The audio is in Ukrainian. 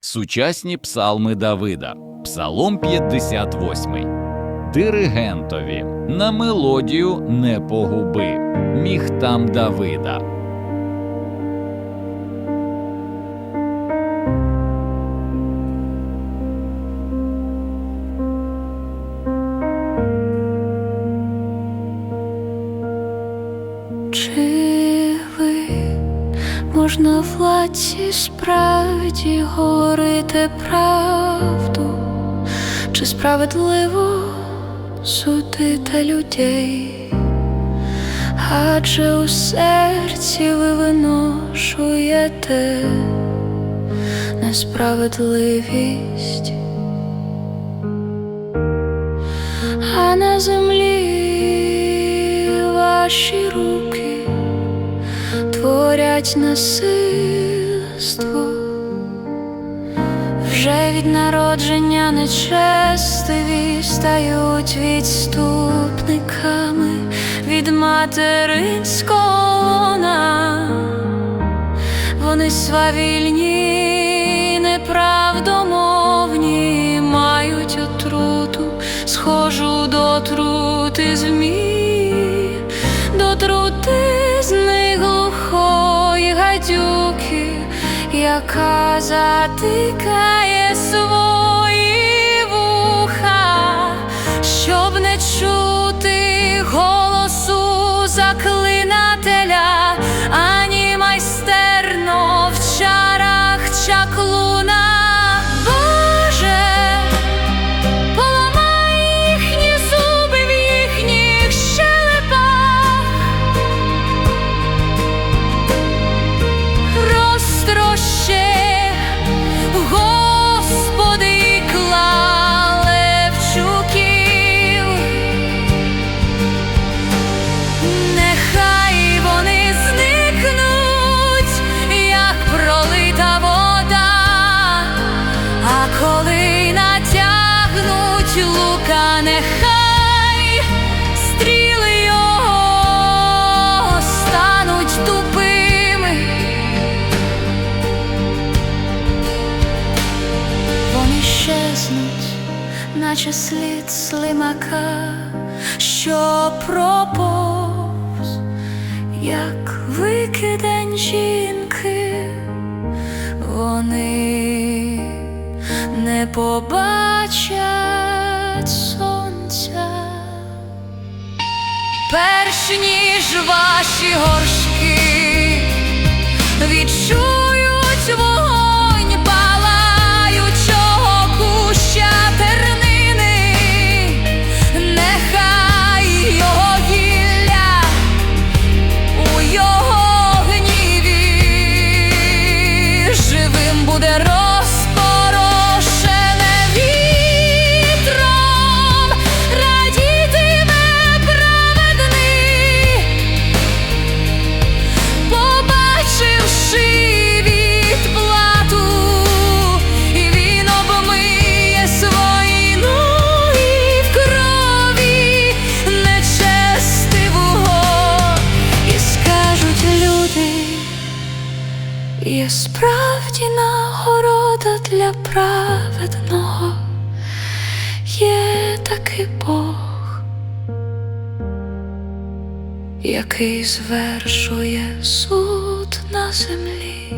Сучасні псалми Давида, Псалом 58. Диригентові на мелодію не погуби. Міхтам Давида. Чи можна в ладці справді говорити правду, чи справедливо судити людей? Адже у серці ви виношуєте несправедливість, а на землі ваші руки творять насильство. Вже від народження нечестиві стають відступниками від материнського лона. Вони свавільні, неправдомовні, мають отруту, схожу до трути змій, гадюки, яка затикає свої наче слід слимака, що проповз, як викидень жінки, вони не побачать сонця, перш ніж ваші горшки відчують справді нагорода для праведного, є такий Бог який звершує суд на землі.